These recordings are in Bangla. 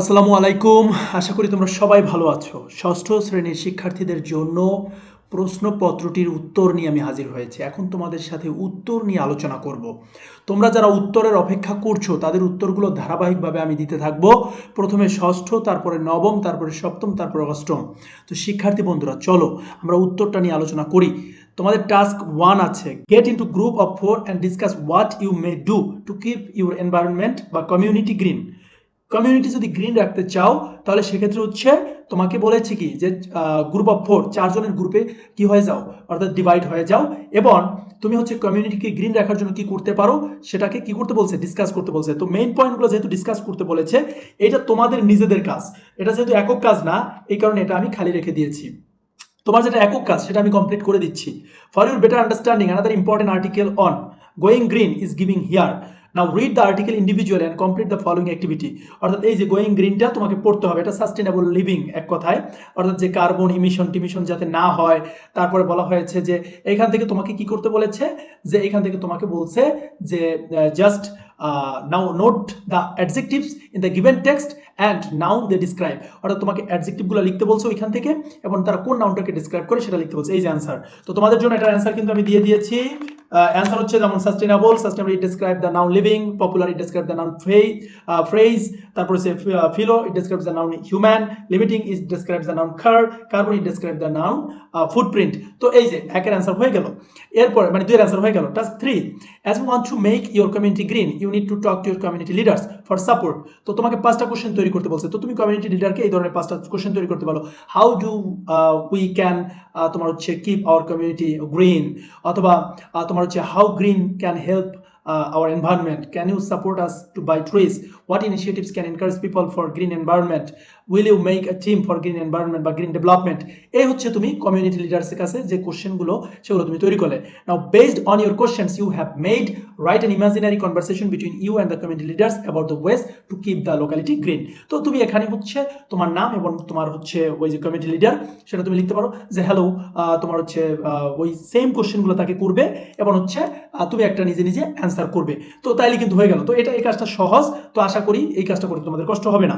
আসসালামু আলাইকুম। আশা করি তোমরা সবাই ভালো আছো। ষষ্ঠ শ্রেণির শিক্ষার্থীদের জন্য প্রশ্নপত্রটির উত্তর নিয়ে আমি হাজির হয়েছি। এখন তোমাদের সাথে উত্তর নিয়ে আলোচনা করব। তোমরা যারা উত্তরের অপেক্ষা করছ, তাদের উত্তরগুলো ধারাবাহিকভাবে আমি দিতে থাকব। প্রথমে ষষ্ঠ, তারপরে নবম, তারপরে সপ্তম, তারপরে অষ্টম। তো শিক্ষার্থী বন্ধুরা, চলো আমরা উত্তরটা নিয়ে আলোচনা করি। তোমাদের টাস্ক ওয়ান আছে। Get into group of four and discuss what you may do to keep your environment বা কমিউনিটি গ্রিন। কমিউনিটি যদি গ্রিন রাখতে চাও, তাহলে সেক্ষেত্রে হচ্ছে তোমাকে বলেছে কি যে গ্রুপ অফ ফোর চারজনের গ্রুপে কি হয়ে যাও, অর্থাৎ ডিভাইড হয়ে যাও এবং তুমি হচ্ছে কমিউনিটিকে গ্রিন রাখার জন্য কি করতে পারো, সেটাকে কি করতে বলছে ডিসকাস করতে বলছে। তো মেইন পয়েন্টগুলো যেহেতু ডিসকাস করতে বলেছে, এটা তোমাদের নিজেদের কাজ। এটা যেহেতু একক কাজ না, এই কারণে এটা আমি খালি রেখে দিয়েছি। তোমার যেটা একক কাজ, সেটা আমি কমপ্লিট করে দিচ্ছি। For your better understanding another important article on going green is giving here now read the article individual and complete the following activity অর্থাৎ এই যে গোয়িং গ্রিনটা তোমাকে পড়তে হবে, এটা সাস্টেনেবল লিভিং এক কথায়। অর্থাৎ যে কার্বন ইমিশন টিমিশন যাতে না হয়, তারপরে বলা হয়েছে যে এখান থেকে তোমাকে কি করতে বলেছে? যে এখান থেকে তোমাকে বলছে যে just now note the adjectives in the given text and noun they describe অর্থাৎ তোমাকে অ্যাডজেক্টিভগুলো লিখতে বলছে ওইখান থেকে এবং তারা কোন নাউনটাকে ডিসক্রাইব করে সেটা লিখতে বলছে। এই যে অ্যান্সার তো তোমাদের জন্য এটার অ্যান্সার কিন্তু আমি দিয়ে দিয়েছি। অ্যান্সার হচ্ছে যেমন sustainable sustainable it describe the noun living popular it describe the noun phrase তারপর হচ্ছে fellow it describe the noun human limiting it describe the noun our carbon it describe the noun footprint তো এই যে একের অ্যান্সার হয়ে গেল। এরপরে মানে দুইয়ের অ্যান্সার হয়ে গেল। Task three as want to make your community green you need to talk to your community leaders for support তো তোমাকে পাঁচটা কোশ্চেন তৈরি করতে বলছে। তো তুমি কমিউনিটি লিডারকে এই ধরনের পাঁচটা কোশ্চেন তৈরি করতে পারো হাউ ডু উই ক্যান তোমার হচ্ছে কিপ আওয়ার কমিউনিটি গ্রিন অথবা আহ, তোমার হচ্ছে how green can help our environment can you support us to buy trees what initiatives can encourage people for green environment will you make a team for green environment বা green development এই হচ্ছে তুমি কমিউনিটি লিডার্সের কাছে যে কোশ্চেনগুলো সেগুলো তুমি তৈরি করলে now based on your questions you have made write an imaginary conversation between you and the community leaders about the ways to keep the locality green তো তুমি এখানে হচ্ছে তোমার নাম এবং তোমার হচ্ছে ওই যে কমিউনিটি লিডার সেটা তুমি লিখতে পারো যে হ্যালো তোমার হচ্ছে ওই সেম কোশ্চেনগুলো তাকে করবে এবং হচ্ছে তুমি একটা নিজে নিজে অ্যান্সার করবে। তো তাইলে কিন্তু হয়ে গেল। তো এটা এই কাজটা সহজ। তো আশা করি এই কাজটা করতে তোমাদের কষ্ট হবে না।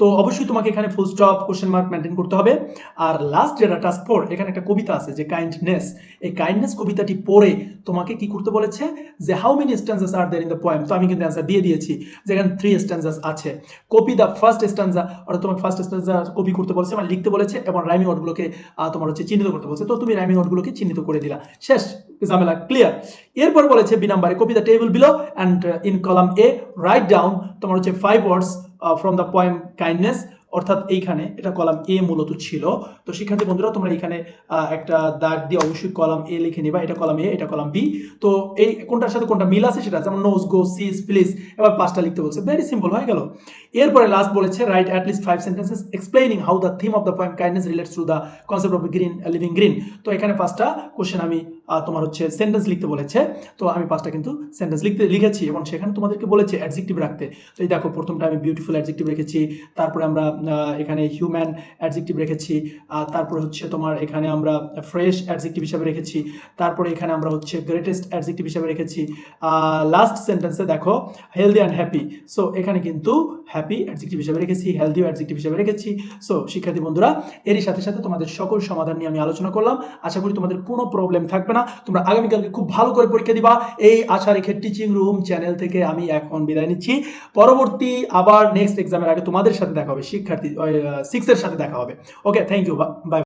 তো অবশ্যই তোমাকে এখানে full stop question mark maintain করতে হবে। আর লাস্ট যেটা টাস্ক ফোর এখানে একটা কবিতা আছে যে কাইন্ডনেস এই কাইন্ডনেস কবিতাটি পড়ে তোমাকে কি করতে বলেছে? যে how many stanzas are there in the poem তো আমি কিন্তু অ্যান্সার দিয়ে দিয়েছি যেখানে থ্রি স্ট্যান্সাস আছে। কপি দ্য ফার্স্ট স্ট্যান্সা অর্থাৎ তোমাকে ফার্স্ট স্ট্যান্সা কপি করতে বলেছে মানে লিখতে বলেছে এবং রাইমিং ওয়ার্ডগুলোকে তোমার হচ্ছে চিহ্নিত করতে বলেছে। তো তুমি রাইমিং ওয়ার্ডগুলোকে চিহ্নিত করে দিলা। শেষ, ঝামেলা ক্লিয়ার এরপর বলেছে বি নাম্বারে, copy the table below and in column A write down তোমার হচ্ছে five words from the poem kindness অর্থাৎ এইখানে এটা কলাম এ মূলত ছিল। তো শিক্ষার্থী বন্ধুরা, তোমরা এখানে একটা দাগ দিয়ে অবশ্যই কলাম এ লিখে নিবা। এটা কলাম এ এটা কলাম বি তো এই কোনটার সাথে কোনটা মিল আছে সেটা যেমন নোজ গো সিজ প্লিজ এবার পাঁচটা লিখতে বলছে। ভেরি সিম্পল হয়ে গেল। এরপরে লাস্ট বলেছে write at least five sentences explaining how the theme of the poem kindness relates to the concept of green living green তো এখানে পাঁচটা কোশ্চেন আমি তোমার হচ্ছে সেন্টেন্স লিখতে বলেছে। তো আমি পাঁচটা কিন্তু সেন্টেন্স লিখতে, লিখেছি এবং সেখানে তোমাদেরকে বলেছে অ্যাডজেক্টিভ রাখতে। তো এই দেখো, প্রথমটা আমি বিউটিফুল অ্যাডজেক্টিভ রেখেছি, তারপরে আমরা এখানে হিউম্যান অ্যাডজেক্টিভ রেখেছি তারপরে হচ্ছে তোমার এখানে আমরা ফ্রেশ অ্যাডজেক্টিভ হিসাবে রেখেছি, তারপরে এখানে আমরা হচ্ছে গ্রেটেস্ট অ্যাডজেক্টিভ হিসাবে রেখেছি। লাস্ট সেন্টেন্সে দেখো হেলদি অ্যান্ড হ্যাপি সো এখানে কিন্তু হ্যাপি অ্যাডজেক্টিভ হিসাবে রেখেছি হেলদি অ্যাডজেক্টিভ হিসাবে রেখেছি। সো শিক্ষার্থী বন্ধুরা, এরই সাথে সাথে তোমাদের সকল সমাধান নিয়ে আমি আলোচনা করলাম। আশা করি তোমাদের কোনো প্রবলেম থাকবে না, তোমরা আগামীকালকে খুব ভালো করে পরীক্ষা দিবা। এই আশা রেখে টিচিং রুম চ্যানেল থেকে আমি এখন বিদায় নিচ্ছি। পরবর্তী আবার নেক্সট এক্সামের আগে তোমাদের সাথে দেখা হবে, শিক্ষার্থী সিক্সের সাথে দেখা হবে। Okay thank you by